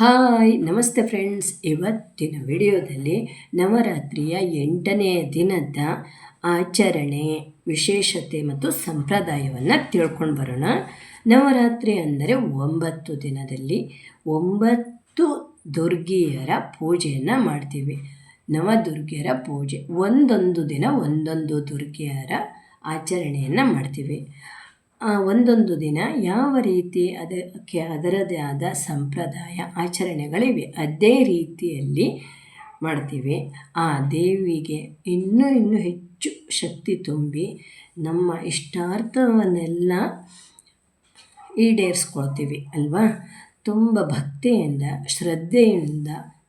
Hi, ನಮಸ್ತೆ friends. ಇವತ್ತಿನ ವಿಡಿಯೋದಲ್ಲಿ ನವರಾತ್ರಿಯ ಎಂಟನೆಯ ದಿನದ ಆಚರಣೆ, ವಿಶೇಷತೆ ಮತ್ತು ಸಂಪ್ರದಾಯವನ್ನು ತಿಳ್ಕೊಂಡು ಬರೋಣ. ನವರಾತ್ರಿ ಅಂದರೆ ಒಂಬತ್ತು ದಿನದಲ್ಲಿ ಒಂಬತ್ತು ದುರ್ಗಿಯರ ಪೂಜೆಯನ್ನು ಮಾಡ್ತೀವಿ. ನವದುರ್ಗಿಯರ ಪೂಜೆ, ಒಂದೊಂದು ದಿನ ಒಂದೊಂದು ದುರ್ಗಿಯರ ಆಚರಣೆಯನ್ನು ಮಾಡ್ತೀವಿ. ಒಂದೊಂದು ದಿನ ಯಾವ ರೀತಿ ಅದಕ್ಕೆ ಅದರದೇ ಆದ ಸಂಪ್ರದಾಯ ಆಚರಣೆಗಳಿವೆ, ಅದೇ ರೀತಿಯಲ್ಲಿ ಮಾಡ್ತೀವಿ. ಆ ದೇವಿಗೆ ಇನ್ನೂ ಇನ್ನೂ ಹೆಚ್ಚು ಶಕ್ತಿ ತುಂಬಿ ನಮ್ಮ ಇಷ್ಟಾರ್ಥವನ್ನೆಲ್ಲ ಈಡೇರಿಸ್ಕೊಳ್ತೀವಿ, ಅಲ್ವಾ? ತುಂಬ ಭಕ್ತಿಯಿಂದ, ಶ್ರದ್ಧೆಯಿಂದ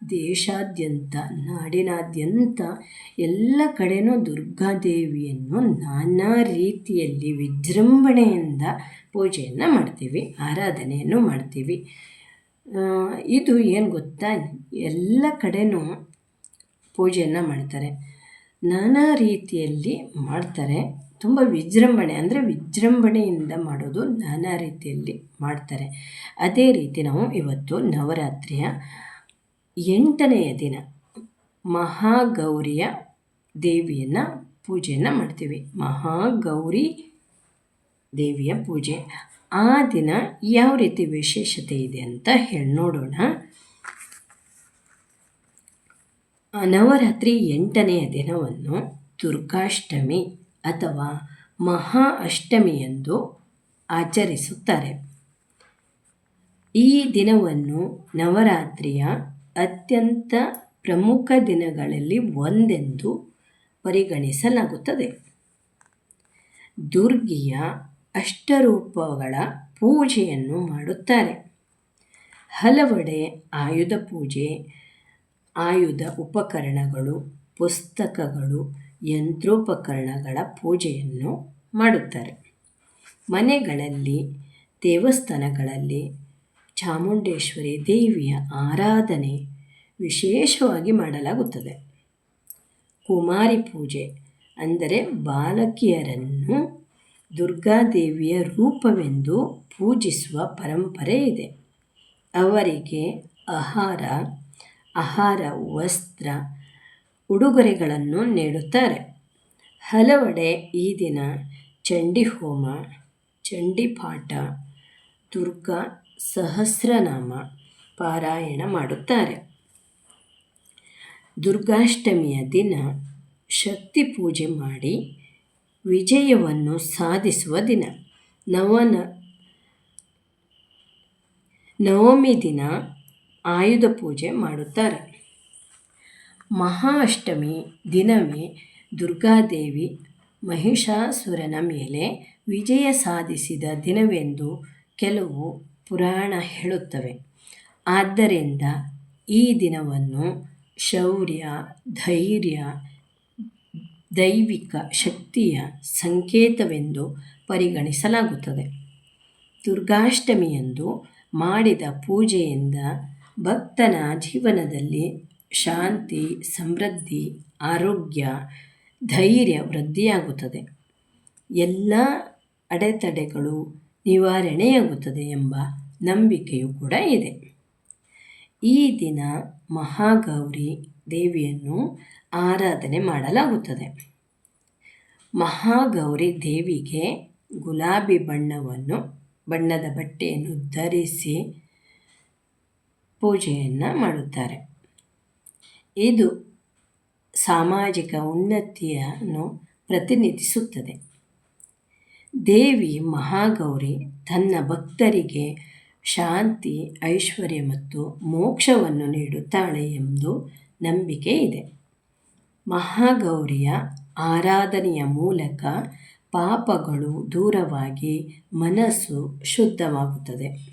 ದೇಶಾದ್ಯಂತ, ನಾಡಿನಾದ್ಯಂತ ಎಲ್ಲ ಕಡೆಯೂ ದುರ್ಗಾದೇವಿಯನ್ನು ನಾನಾ ರೀತಿಯಲ್ಲಿ ವಿಜೃಂಭಣೆಯಿಂದ ಪೂಜೆಯನ್ನು ಮಾಡ್ತೀವಿ, ಆರಾಧನೆಯನ್ನು ಮಾಡ್ತೀವಿ. ಇದು ಏನು ಗೊತ್ತಾ? ಎಲ್ಲ ಕಡೆಯೂ ಪೂಜೆಯನ್ನು ಮಾಡ್ತಾರೆ. ನಾನಾ ರೀತಿಯಲ್ಲಿ ಮಾಡ್ತಾರೆ. ತುಂಬ ವಿಜೃಂಭಣೆ, ಅಂದರೆ ವಿಜೃಂಭಣೆಯಿಂದ ಮಾಡೋದು ನಾನಾ ರೀತಿಯಲ್ಲಿ ಮಾಡ್ತಾರೆ. ಅದೇ ರೀತಿ ನಾವು ಇವತ್ತು ನವರಾತ್ರಿಯ ಎಂಟನೆಯ ದಿನ. ಮಹಾಗೌರಿಯ ದೇವಿಯನ್ನು ಪೂಜೆಯನ್ನು ಮಾಡ್ತೀವಿ. ಮಹಾಗೌರಿ ದೇವಿಯ ಪೂಜೆ. ಆ ದಿನ ಯಾವ ರೀತಿ ವಿಶೇಷತೆ ಇದೆ ಅಂತ ಹೇಳಿ ನೋಡೋಣ. ನವರಾತ್ರಿ ಎಂಟನೆಯ ದಿನವನ್ನು ದುರ್ಗಾಷ್ಟಮಿ ಅಥವಾ ಮಹಾ ಅಷ್ಟಮಿ ಎಂದು ಆಚರಿಸುತ್ತಾರೆ. ಈ ದಿನವನ್ನು ನವರಾತ್ರಿಯ ಅತ್ಯಂತ ಪ್ರಮುಖ ದಿನಗಳಲ್ಲಿ ಒಂದೆಂದು ಪರಿಗಣಿಸಲಾಗುತ್ತದೆ. ದುರ್ಗಿಯ ಅಷ್ಟರೂಪಗಳ ಪೂಜೆಯನ್ನು ಮಾಡುತ್ತಾರೆ. ಹಲವೆಡೆ ಆಯುಧ ಪೂಜೆ, ಆಯುಧ ಉಪಕರಣಗಳು, ಪುಸ್ತಕಗಳು, ಯಂತ್ರೋಪಕರಣಗಳ ಪೂಜೆಯನ್ನು ಮಾಡುತ್ತಾರೆ. ಮನೆಗಳಲ್ಲಿ, ದೇವಸ್ಥಾನಗಳಲ್ಲಿ ಚಾಮುಂಡೇಶ್ವರಿ ದೇವಿಯ ಆರಾಧನೆ ವಿಶೇಷವಾಗಿ ಮಾಡಲಾಗುತ್ತದೆ. ಕುಮಾರಿ ಪೂಜೆ ಅಂದರೆ ಬಾಲಕಿಯರನ್ನು ದುರ್ಗಾದೇವಿಯ ರೂಪವೆಂದು ಪೂಜಿಸುವ ಪರಂಪರೆ ಇದೆ. ಅವರಿಗೆ ಆಹಾರ ಆಹಾರ, ವಸ್ತ್ರ, ಉಡುಗೊರೆಗಳನ್ನು ನೀಡುತ್ತಾರೆ. ಹಲವೆಡೆ ಈ ದಿನ ಚಂಡಿ ಹೋಮ, ಚಂಡಿ ಪಾಠ, ದುರ್ಗಾ ಸಹಸ್ರನಾಮ ಪಾರಾಯಣ ಮಾಡುತ್ತಾರೆ. ದುರ್ಗಾಷ್ಟಮಿಯ ದಿನ ಶಕ್ತಿ ಪೂಜೆ ಮಾಡಿ ವಿಜಯವನ್ನು ಸಾಧಿಸುವ ದಿನ. ನವನ, ನವಮಿ ದಿನ ಆಯುಧ ಪೂಜೆ ಮಾಡುತ್ತಾರೆ. ಮಹಾಷ್ಟಮಿ ದಿನವೇ ದುರ್ಗಾದೇವಿ ಮಹಿಷಾಸುರನ ಮೇಲೆ ವಿಜಯ ಸಾಧಿಸಿದ ದಿನವೆಂದು ಕೆಲವು ಪುರಾಣ ಹೇಳುತ್ತವೆ. ಆದ್ದರಿಂದ ಈ ದಿನವನ್ನು ಶೌರ್ಯ, ಧೈರ್ಯ, ದೈವಿಕ ಶಕ್ತಿಯ ಸಂಕೇತವೆಂದು ಪರಿಗಣಿಸಲಾಗುತ್ತದೆ. ದುರ್ಗಾಷ್ಟಮಿಯಂದು ಮಾಡಿದ ಪೂಜೆಯಿಂದ ಭಕ್ತನ ಜೀವನದಲ್ಲಿ ಶಾಂತಿ, ಸಮೃದ್ಧಿ, ಆರೋಗ್ಯ, ಧೈರ್ಯ ವೃದ್ಧಿಯಾಗುತ್ತದೆ. ಎಲ್ಲ ಅಡೆತಡೆಗಳು ನಿವಾರಣೆಯಾಗುತ್ತದೆ ಎಂಬ ನಂಬಿಕೆಯೂ ಕೂಡ ಇದೆ. ಈ ದಿನ ಮಹಾಗೌರಿ ದೇವಿಯನ್ನು ಆರಾಧನೆ ಮಾಡಲಾಗುತ್ತದೆ. ಮಹಾಗೌರಿ ದೇವಿಗೆ ಗುಲಾಬಿ ಬಣ್ಣವನ್ನು, ಬಣ್ಣದ ಬಟ್ಟೆಯನ್ನು ಧರಿಸಿ ಪೂಜೆಯನ್ನು ಮಾಡುತ್ತಾರೆ. ಇದು ಸಾಮಾಜಿಕ ಉನ್ನತಿಯನ್ನು ಪ್ರತಿನಿಧಿಸುತ್ತದೆ. ದೇವಿ ಮಹಾಗೌರಿ ತನ್ನ ಭಕ್ತರಿಗೆ ಶಾಂತಿ, ಐಶ್ವರ್ಯ ಮತ್ತು ಮೋಕ್ಷವನ್ನು ನೀಡುತ್ತಾಳೆ ಎಂದು ನಂಬಿಕೆ ಇದೆ. ಮಹಾಗೌರಿಯ ಆರಾಧನೆಯ ಮೂಲಕ ಪಾಪಗಳು ದೂರವಾಗಿ ಮನಸ್ಸು ಶುದ್ಧವಾಗುತ್ತದೆ.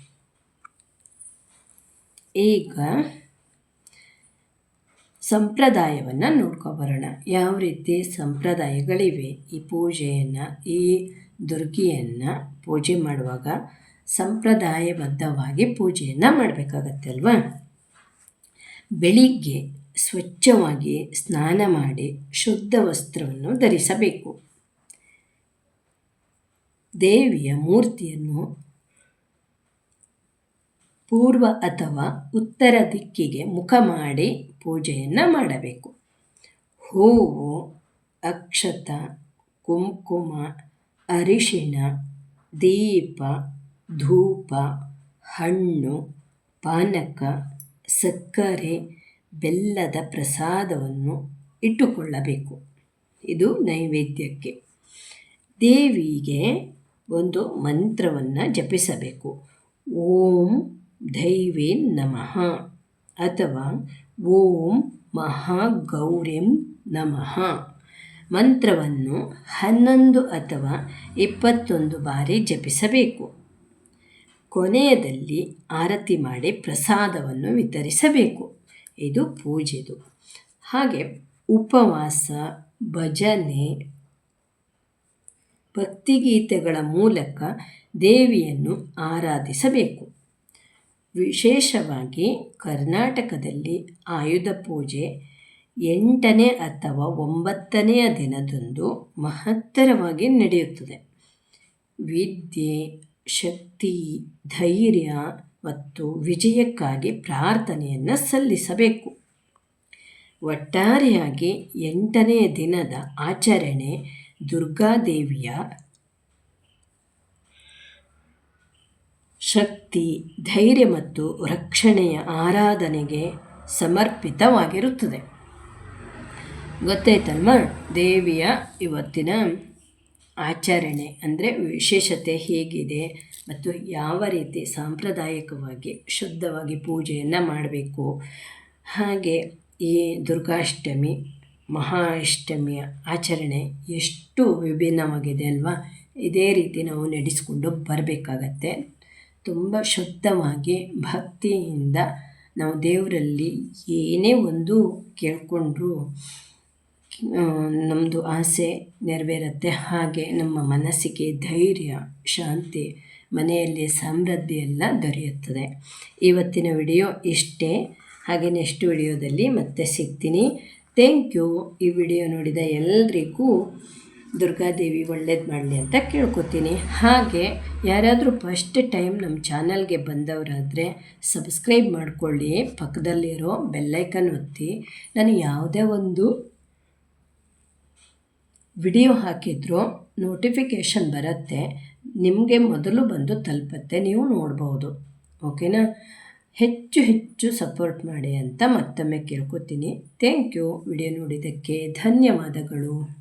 ಈಗ ಸಂಪ್ರದಾಯವನ್ನು ನೋಡ್ಕೊಬರೋಣ. ಯಾವ ರೀತಿ ಸಂಪ್ರದಾಯಗಳಿವೆ? ಈ ಪೂಜೆಯನ್ನು, ಈ ದುರ್ಗಿಯನ್ನು ಪೂಜೆ ಮಾಡುವಾಗ ಸಂಪ್ರದಾಯಬದ್ಧವಾಗಿ ಪೂಜೆಯನ್ನು ಮಾಡಬೇಕಾಗತ್ತೆ ಅಲ್ವಾ ಬೆಳಿಗ್ಗೆ ಸ್ವಚ್ಛವಾಗಿ ಸ್ನಾನ ಮಾಡಿ ಶುದ್ಧ ವಸ್ತ್ರವನ್ನು ಧರಿಸಬೇಕು. ದೇವಿಯ ಮೂರ್ತಿಯನ್ನು ಪೂರ್ವ ಅಥವಾ ಉತ್ತರ ದಿಕ್ಕಿಗೆ ಮುಖ ಮಾಡಿ ಪೂಜೆಯನ್ನು ಮಾಡಬೇಕು. ಹೂವು, ಅಕ್ಷತ, ಕುಂಕುಮ, ಅರಿಶಿಣ, ದೀಪ ಧೂಪ, ಹಣ್ಣು, ಪಾನಕ, ಸಕ್ಕರೆ, ಬೆಲ್ಲದ ಪ್ರಸಾದವನ್ನು ಇಟ್ಟುಕೊಳ್ಳಬೇಕು. ಇದು ನೈವೇದ್ಯಕ್ಕೆ. ದೇವಿಗೆ ಒಂದು ಮಂತ್ರವನ್ನು ಜಪಿಸಬೇಕು. ಓಂ ದೈವೇ ನಮಃ ಅಥವಾ ಓಂ ಮಹಾಗೌರಿಂ ನಮಃ. ಮಂತ್ರವನ್ನು ಹನ್ನೊಂದು ಅಥವಾ ಇಪ್ಪತ್ತೊಂದು ಬಾರಿ ಜಪಿಸಬೇಕು. ಕೊನೆಯದಲ್ಲಿ ಆರತಿ ಮಾಡಿ ಪ್ರಸಾದವನ್ನು ವಿತರಿಸಬೇಕು. ಇದು ಪೂಜೆದು. ಹಾಗೆ ಉಪವಾಸ, ಭಜನೆ, ಭಕ್ತಿಗೀತೆಗಳ ಮೂಲಕ ದೇವಿಯನ್ನು ಆರಾಧಿಸಬೇಕು. ವಿಶೇಷವಾಗಿ ಕರ್ನಾಟಕದಲ್ಲಿ ಆಯುಧ ಪೂಜೆ ಎಂಟನೇ ಅಥವಾ ಒಂಬತ್ತನೆಯ ದಿನದಂದು ಮಹತ್ತರವಾಗಿ ನಡೆಯುತ್ತದೆ. ವಿದ್ಯೆ ಶಕ್ತಿ, ಧೈರ್ಯ ಮತ್ತು ವಿಜಯಕ್ಕಾಗಿ ಪ್ರಾರ್ಥನೆಯನ್ನು ಸಲ್ಲಿಸಬೇಕು. ಒಟ್ಟಾರೆಯಾಗಿ ಎಂಟನೇ ದಿನದ ಆಚರಣೆ ದುರ್ಗಾದೇವಿಯ ಶಕ್ತಿ, ಧೈರ್ಯ ಮತ್ತು ರಕ್ಷಣೆಯ ಆರಾಧನೆಗೆ ಸಮರ್ಪಿತವಾಗಿರುತ್ತದೆ. ಗೊತ್ತಾಯ್ತಲ್ವ ದೇವಿಯ ಇವತ್ತಿನ ಆಚರಣೆ ಅಂದರೆ ವಿಶೇಷತೆ ಹೇಗಿದೆ ಮತ್ತು ಯಾವ ರೀತಿ ಸಾಂಪ್ರದಾಯಿಕವಾಗಿ ಶುದ್ಧವಾಗಿ ಪೂಜೆಯನ್ನು ಮಾಡಬೇಕು. ಹಾಗೆ ಈ ದುರ್ಗಾಷ್ಟಮಿ ಮಹಾ ಅಷ್ಟಮಿಯ ಆಚರಣೆ ಎಷ್ಟು ವಿಭಿನ್ನವಾಗಿದೆ ಅಲ್ವಾ? ಇದೇ ರೀತಿ ನಾವು ನಡೆಸಿಕೊಂಡು ಬರಬೇಕಾಗತ್ತೆ. ತುಂಬ ಶುದ್ಧವಾಗಿ ಭಕ್ತಿಯಿಂದ ನಾವು ದೇವರಲ್ಲಿ ಏನೇ ಒಂದು ಕೇಳಿಕೊಂಡ್ರೂ ನಮ್ಮದು ಆಸೆ ನೆರವೇರುತ್ತೆ. ಹಾಗೆ ನಮ್ಮ ಮನಸ್ಸಿಗೆ ಧೈರ್ಯ, ಶಾಂತಿ, ಮನೆಯಲ್ಲಿ ಸಮೃದ್ಧಿ ಎಲ್ಲ ದೊರೆಯುತ್ತದೆ. ಇವತ್ತಿನ ವಿಡಿಯೋ ಇಷ್ಟೇ. ಹಾಗೆ ನೆಕ್ಸ್ಟ್ ವಿಡಿಯೋದಲ್ಲಿ ಮತ್ತೆ ಸಿಗ್ತೀನಿ. ಥ್ಯಾಂಕ್ ಯು ಈ ವಿಡಿಯೋ ನೋಡಿದ ಎಲ್ರಿಗೂ ದುರ್ಗಾದೇವಿ ಒಳ್ಳೇದು ಮಾಡಲಿ ಅಂತ ಕೇಳ್ಕೊತೀನಿ. ಹಾಗೆ ಯಾರಾದರೂ ಫಸ್ಟ್ ಟೈಮ್ ನಮ್ಮ ಚಾನಲ್ಗೆ ಬಂದವರಾದರೆ ಸಬ್ಸ್ಕ್ರೈಬ್ ಮಾಡಿಕೊಳ್ಳಿ. ಪಕ್ಕದಲ್ಲಿರೋ ಬೆಲ್ಲೈಕನ್ ಒತ್ತಿ. ನಾನು ಯಾವುದೇ ಒಂದು ವಿಡಿಯೋ ಹಾಕಿದ್ರು ನೋಟಿಫಿಕೇಷನ್ ಬರುತ್ತೆ, ನಿಮಗೆ ಮೊದಲು ಬಂದು ತಲುಪತ್ತೆ, ನೀವು ನೋಡ್ಬೋದು. ಓಕೆನಾ? ಹೆಚ್ಚು ಹೆಚ್ಚು ಸಪೋರ್ಟ್ ಮಾಡಿ ಅಂತ ಮತ್ತೊಮ್ಮೆ ಕೇಳ್ಕೊತೀನಿ. ಥ್ಯಾಂಕ್ ಯು ವಿಡಿಯೋ ನೋಡಿದ್ದಕ್ಕೆ ಧನ್ಯವಾದಗಳು.